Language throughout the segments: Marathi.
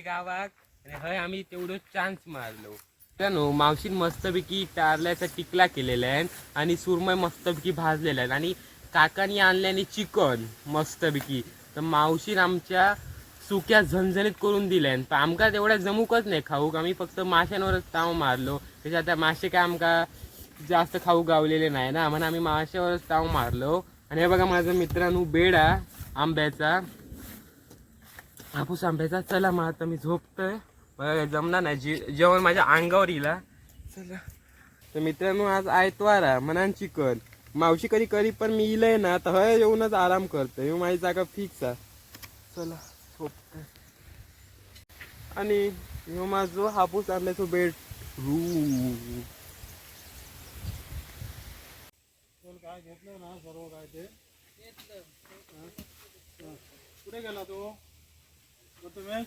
गावात. आणि हय आम्ही तेवढं चान्स मारलो. मित्रांनो मावशीन मस्तपैकी टारल्याचा टिकला केलेला आहे. आणि सुरमय मस्तपैकी भाजलेला आहे. आणि काकानी आणल्याने चिकन मस्तपैकी. तर मावशीन आमच्या सुक्या झणझणीत करून दिल्यान पण आमका तेवढ्या जमूकच नाही खाऊक. आम्ही फक्त माशांवरच ताव मारलो. त्याच्यात आता मासे काय आमका जास्त खाऊ गावलेले नाही ना. म्हणून आम्ही माशावरच ताव मारलो. आणि हे बघा माझा मित्रांनो बेडा आंब्याचा. हापूस आंब्याचा. चला मग आता मी झोपतोय. जमणार नाही. जे जेवण माझ्या अंगावर येईला चला. तर मित्रांनो आज आयतवार आहे. म्हणान चिकन. मावशी कधी करी पण मी इलंय ना तर हय येऊनच आराम करतोय ह्यो माझी जागा फिक्स आहे. चला झोपतोय. आणि ह्यो माझो हापूस आंब्याचो बेड. रू काय घेतलं ना सर्व काय ते? कुठे गेला तो? प्रथमेश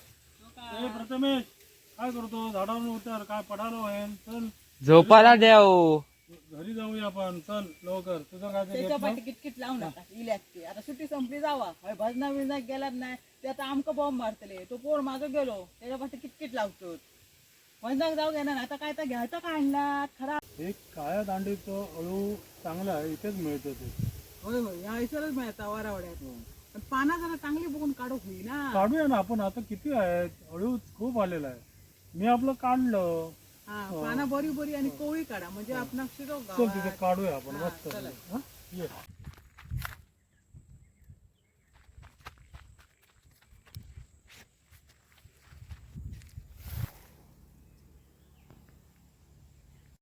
ए प्रथमेश काय करतो? झाडावर उतर काय पडालो आहे चल. झोपायला द्या हो घरी जाऊया आपण. चल लवकर. तुझं काय ते त्याच्या घेतलं? पाठी किटकिट लावू नका इल्यात ते. आता सुट्टी संपली जावा. हय भजना बिजना गेलात नाही. ते आता आमका बॉम्ब मारतले. तो पोर मागे गेलो. त्याच्या पाठी किटकिट लावतो. भजनाक जाऊ ना आता काय तर घ्यायचं का आणलात? खराब. एक काळ्या दांडीचं अळू चांगला आहे इथेच मिळतं ते. होय होय. या ऐसरच मिळता वरावड्यात. पण पाना जरा चांगली बघून काढू होई ना काढूया ना आपण आता किती आहेत? अळू खूप आलेला आहे. मी आपलं काढलं. हा पाना बरी बरी आणि कोळी काढा. म्हणजे आपण शिरो चल तिथे काढूया आपण मस्त. चला. हा? ये.